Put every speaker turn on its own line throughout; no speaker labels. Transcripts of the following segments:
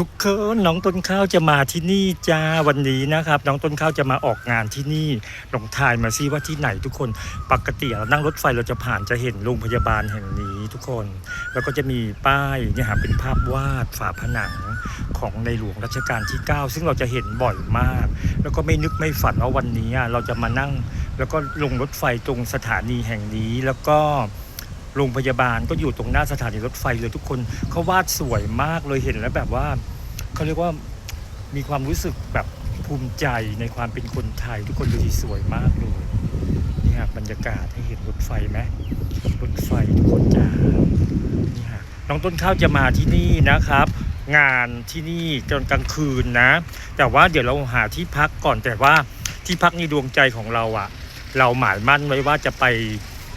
ทุกคนน้องต้นข้าวจะมาที่นี่จ้าวันนี้นะครับ น้องต้นข้าวจะมาออกงานที่นี่ลองทายมาซิว่าที่ไหนทุกคนปกติเรานั่งรถไฟเราจะผ่านจะเห็นโรงพยาบาลแห่งนี้ทุกคน แล้วก็จะมีป้ายเนี่ยฮะเป็นภาพวาดฝาผนังของในหลวงรัชกาลที่ 9 ซึ่งเราจะเห็นบ่อยมาก แล้วก็ไม่นึกไม่ฝันว่าวันนี้เราจะมานั่ง แล้วก็ลงรถไฟตรงสถานีแห่งนี้แล้วก็ โรงพยาบาลก็อยู่ตรงหน้าสถานีรถไฟเลยทุกคนเขาวาดสวยมากเลยเห็นแล้วแบบว่าเขาเรียกว่ามีความรู้สึกแบบภูมิใจในความเป็นคนไทย ทุกคนดูสิสวยมากเลยนี่ฮะบรรยากาศให้เห็นรถไฟไหมรถไฟทุกคนจ้านี่ฮะน้องต้นข้าวจะมาที่นี่นะครับ งานที่นี่ตอนกลางคืนนะ แต่ว่าเดี๋ยวเราหาที่พักก่อนแต่ว่าที่พักในดวงใจของเราอะเราหมายมั่นไว้ว่าจะไป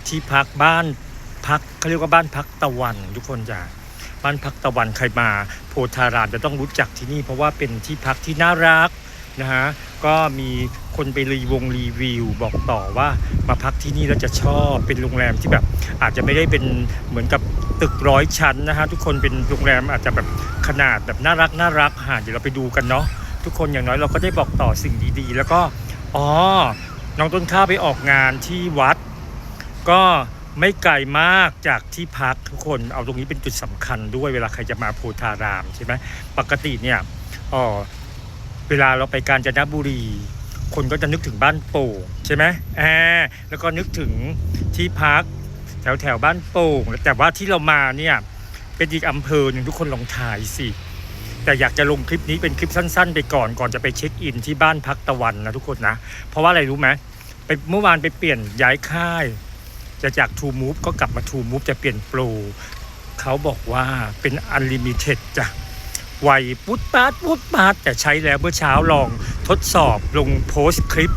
ที่พักบ้าน พักเขาเรียกว่าบ้านพักตะวันทุกคนจ้ะบ้านพักตะวันใครมา โพธารามจะต้องรู้จักที่นี่ เพราะว่าเป็นที่พักที่น่ารักนะฮะก็มีคนไปรีวงรีวิว บอกต่อว่ามาพักที่นี่แล้วจะชอบเป็นโรงแรมที่แบบ อาจจะไม่ได้เป็นเหมือนกับตึกร้อยชั้นนะฮะทุกคนเป็นโรงแรมอาจจะแบบขนาดแบบน่ารักน่ารักฮะเดี๋ยวเราไปดูกันเนาะทุกคนอย่างน้อยเราก็ได้บอกต่อสิ่งดีๆ แล้วก็อ๋อน้องต้นข้าวไปออกงานที่วัด ก็ ไม่ไกลมากจากที่พักทุกคนเอาตรงนี้เป็นจุดสำคัญด้วยเวลาใครจะมาโพธารามใช่ไหมปกติเนี่ยอ๋อเวลาเราไปกาญจนบุรี คนก็จะนึกถึงบ้านโป่งใช่ไหมแอบแล้วก็นึกถึงที่พักแถวแถวบ้านโป่งแต่ว่าที่เรามาเนี่ยเป็นอีกอำเภอหนึ่งทุกคนลองถ่ายสิแต่อยากจะลงคลิปนี้เป็นคลิปสั้น ๆ ไปก่อนก่อนจะไปเช็คอินที่บ้านพักตะวันนะทุกคนนะ เพราะว่าอะไรรู้ไหมไปเมื่อวานไปเปลี่ยนย้ายค่าย จะจาก True Move ก็กลับมา True Move จะเปลี่ยนโปรเขาบอกว่าเป็น Unlimited จ้ะไวปุ๊ดปาดปุ๊ดปาดแต่ใช้แล้วเมื่อเช้าลองทดสอบลงโพสต์คลิป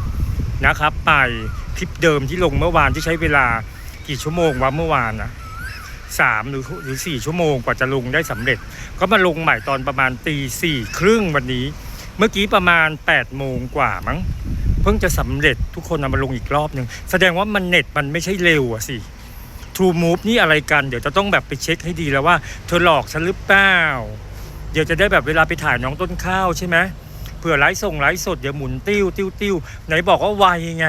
นะครับ ไปคลิปเดิมที่ลงเมื่อวานที่ใช้เวลากี่ชั่วโมงวะเมื่อวานนะสามหรือหรือสี่ชั่วโมงกว่าจะลงได้สำเร็จ ก็มาลงใหม่ตอนประมาณตีสี่ครึ่งวันนี้ เมื่อกี้ประมาณ8ปดโมงกว่ามั้ง เพิ่งจะสำเร็จทุกคนเอามาลงอีกรอบหนึ่งแสดงว่ามันเน็ตมันไม่ใช่เร็วอะสิ True Move นี่อะไรกัน เดี๋ยวจะต้องแบบไปเช็คให้ดีแล้วว่า เธอหลอกฉันหรือเปล่า เดี๋ยวจะได้แบบเวลาไปถ่ายน้องต้นข้าวใช่ไหมเผื่อไลฟ์ส่งไลฟ์สดเดี๋ยวหมุนติ้วติ้วติ้วไหนบอกว่าไวไง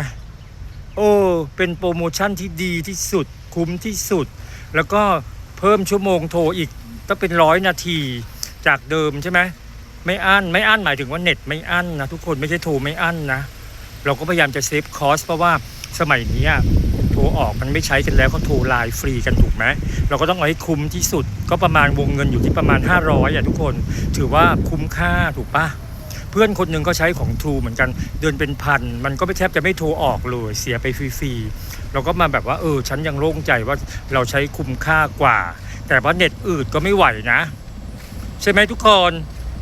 โอ้เป็นโปรโมชั่นที่ดีที่สุดคุ้มที่สุด แล้วก็เพิ่มชั่วโมงโทรอีกต้องเป็นร้อยนาทีจากเดิมใช่ไหมไม่อั้นไม่อั้นหมายถึงว่าเน็ตไม่อั้นนะทุกคนไม่ใช่โทรไม่อั้นนะ เราก็พยายามจะเซฟคอสเพราะว่าสมัยนี้โทรออกมันไม่ใช้กันแล้วเขาโทรไลน์ฟรีกันถูกไหมเราก็ต้องเอาให้คุ้มที่สุด ก็ประมาณวงเงินอยู่ที่ประมาณ 500อะทุกคน ถือว่าคุ้มค่าถูกปะเพื่อนคนหนึ่งก็ใช้ของ True เหมือนกันเดือนเป็นพัน มันก็ไม่แทบจะไม่โทรออกเลยเสียไปฟรีๆเราก็มาแบบว่าเออฉันยังโล่งใจว่าเราใช้คุ้มค่ากว่า แต่ว่าเน็ตอืดก็ไม่ไหวนะ ใช่ไหมทุกคน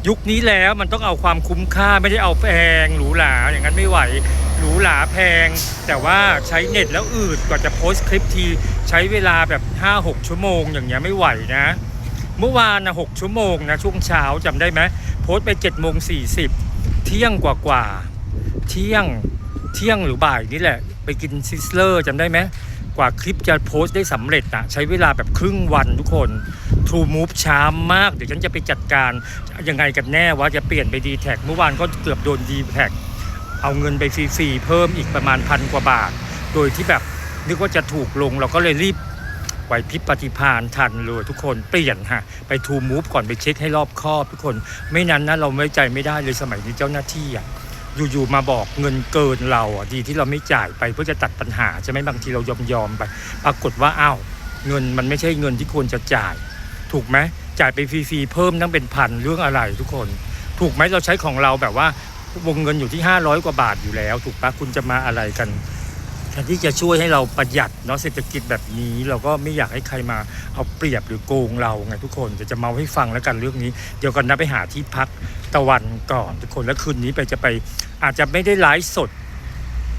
ยุคนี้แล้วมันต้องเอาความคุ้มค่าไม่ได้เอาแพงหรูหราอย่างนั้นไม่ไหวหรูหราแพง แต่ว่าใช้เน็ตแล้วอืดกว่าจะโพสต์คลิปทีใช้เวลาแบบ 5-6 ชั่วโมงอย่างเงี้ยไม่ไหวนะ เมื่อวานนะ6ชั่วโมงนะช่วงเช้าจำได้ไหมโพสต์ไป7โมง40 เที่ยงกว่ากว่าเที่ยงเที่ยงหรือบ่ายนี่แหละ ไปกินซิสเลอร์จำได้ไหม กว่าคลิปจะโพสต์ได้สำเร็จนะใช้เวลาแบบครึ่งวันทุกคน True Move ช้ามาก เดี๋ยวฉันจะไปจัดการยังไงกันแน่ว่าจะเปลี่ยนไปดีแท็กเมื่อวานก็เกือบโดนดีแท็กเอาเงินไปฟรีๆเพิ่มอีกประมาณพันกว่าบาท โดยที่แบบนึกว่าจะถูกลงเราก็เลยรีบไหวพริบปฏิภาณทันเลยทุกคนเปลี่ยนฮะไป True Move ก่อนไปเช็คให้รอบคอบทุกคน ไม่นั้นนะเราไว้ใจไม่ได้เลยสมัยนี้เจ้าหน้าที่อะ อยู่ๆมาบอกเงินเกินเราอะดีที่เราไม่จ่ายไปเพื่อจะตัดปัญหาใช่ไหมบางทีเรายอมยอมไป ปรากฏว่าอ้าวเงินมันไม่ใช่เงินที่ควรจะจ่าย ถูกไหมจ่ายไปฟรีๆเพิ่มตั้งเป็นพันเรื่องอะไรทุกคน ถูกไหมเราใช้ของเราแบบว่าวงเงินอยู่ที่ 500 กว่าบาทอยู่แล้ว ถูกปะคุณจะมาอะไรกันแทนที่จะช่วยให้เราประหยัดเนาะเศรษฐกิจแบบนี้ เราก็ไม่อยากให้ใครมาเอาเปรียบหรือโกงเราไงทุกคนจะจะเมาให้ฟังแล้วกันเรื่องนี้ เดี๋ยวกันนะไปหาที่พัก ตะวันก่อนทุกคนแล้วคืนนี้ไปจะไปอาจจะไม่ได้ไลฟ์สด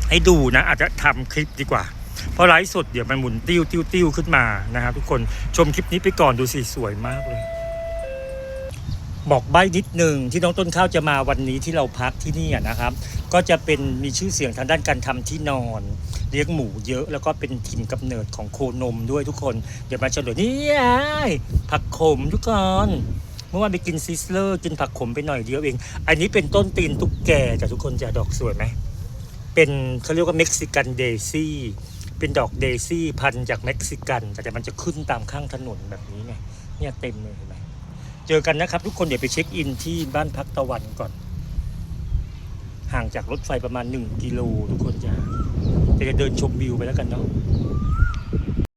ให้ดูนะ อาจจะทำคลิปดีกว่า เพราะไลฟ์สดเดี๋ยวมันหมุนติ้วติ้วติ้วขึ้นมานะครับทุกคนชมคลิปนี้ไปก่อนดูสิสวยมากเลยบอกใบ้นิดหนึ่งที่น้องต้นข้าวจะมาวันนี้ที่เราพักที่นี่นะครับ ก็จะเป็นมีชื่อเสียงทางด้านการทำที่นอน เลี้ยงหมูเยอะแล้วก็เป็นถิ่นกำเนิดของโคนมด้วยทุกคน เดี๋ยวมาเฉลยนี่ผักขมทุกคน เมื่อวานไปกินซิสเลอร์กินผักขมไปหน่อยเดียวเอง อันนี้เป็นต้นตีนตุ๊กแกจ้ะทุกคนจะดอกสวยไหม เป็นเขาเรียกว่าเม็กซิกันเดซี่ เป็นดอกเดซี่พันจากเม็กซิกัน แต่มันจะขึ้นตามข้างถนนแบบนี้ไง เนี่ยเต็มเลยเห็นไหมเจอกันนะครับทุกคนเดี๋ยวไปเช็คอินที่บ้านพักตะวันก่อน ห่างจากรถไฟประมาณ 1 กิโลทุกคนจะจะเดินชมวิวไปแล้วกันเนาะ